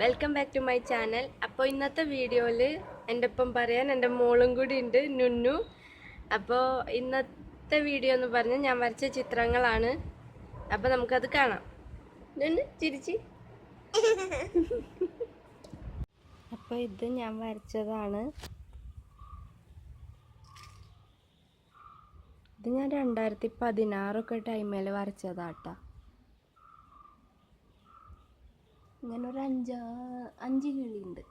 Welcome back to my channel അപ്പോൾ ഇന്നത്തെ വീഡിയോയിൽ എന്റെ ഒപ്പം പറയാൻ എന്റെ മോളും കൂടി ഉണ്ട് നുന്നു. അപ്പോൾ ഇന്നത്തെ വീഡിയോ എന്ന് പറഞ്ഞാൽ ഞാൻ വരച്ച ചിത്രങ്ങളാണ്. അപ്പോൾ നമുക്കത് കാണാം. നുന്നു ചിരിച്ച്. അപ്പോൾ ഇത് ഞാൻ വരച്ചതാണ്. ഇത് ഞാൻ രണ്ടായിരത്തി പതിനാറൊക്കെ ടൈമിൽ വരച്ചതാട്ടാ. ഇങ്ങനെ ഒരു അഞ്ചാ അഞ്ച് കിളിയുണ്ട്.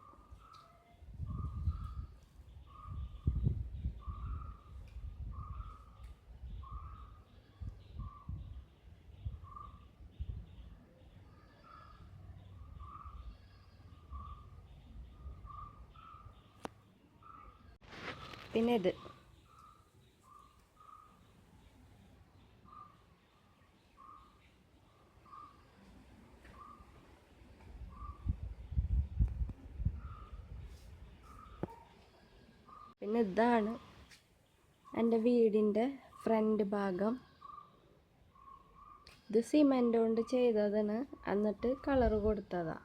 പിന്നെ ഇത്. പിന്നെ ഇതാണ് എന്റെ വീടിന്റെ ഫ്രണ്ട് ഭാഗം. ഇത് സിമെന്റ് കൊണ്ട് ചെയ്തതാണ്. എന്നിട്ട് കളർ കൊടുത്തതാ.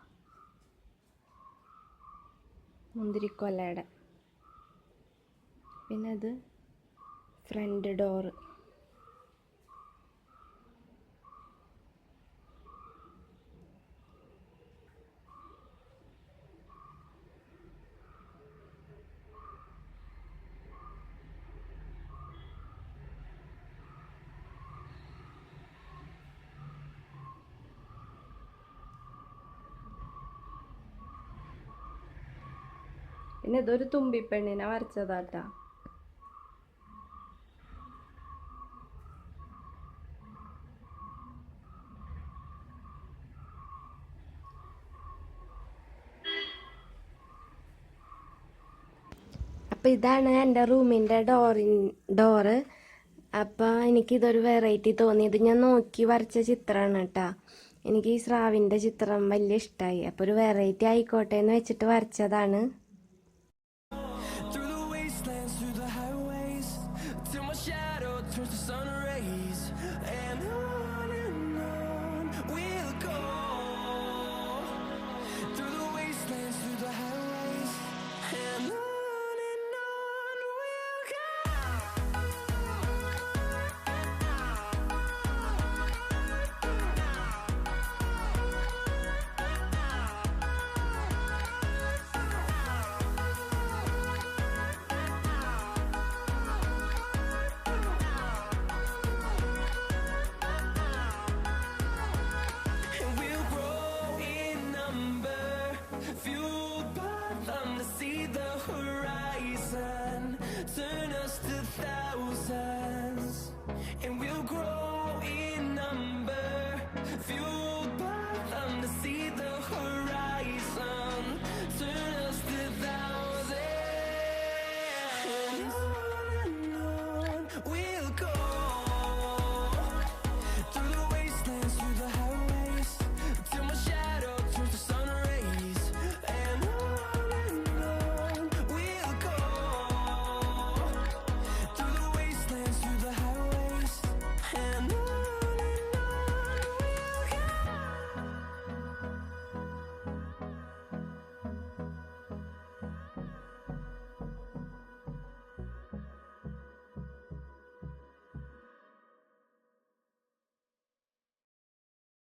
മുന്തിരിക്കൊലയുടെ. പിന്നെ ഇത് ഫ്രണ്ട് ഡോറ്. പിന്നെ ഇതൊരു തുമ്പിപ്പെണ്ണിനെ വരച്ചതാട്ടാ. അപ്പോൾ ഇതാണ് എന്റെ റൂമിന്റെ ഡോറി ഡോറ്. അപ്പോൾ എനിക്കിതൊരു വെറൈറ്റി തോന്നി ഇത് ഞാൻ നോക്കി വരച്ച ചിത്രമാണ് കേട്ടോ എനിക്ക് ഈ സ്രാവിന്റെ ചിത്രം വലിയ ഇഷ്ടമായി അപ്പോൾ ഒരു വെറൈറ്റി ആയിക്കോട്ടെ എന്ന് വെച്ചിട്ട് വരച്ചതാണ്.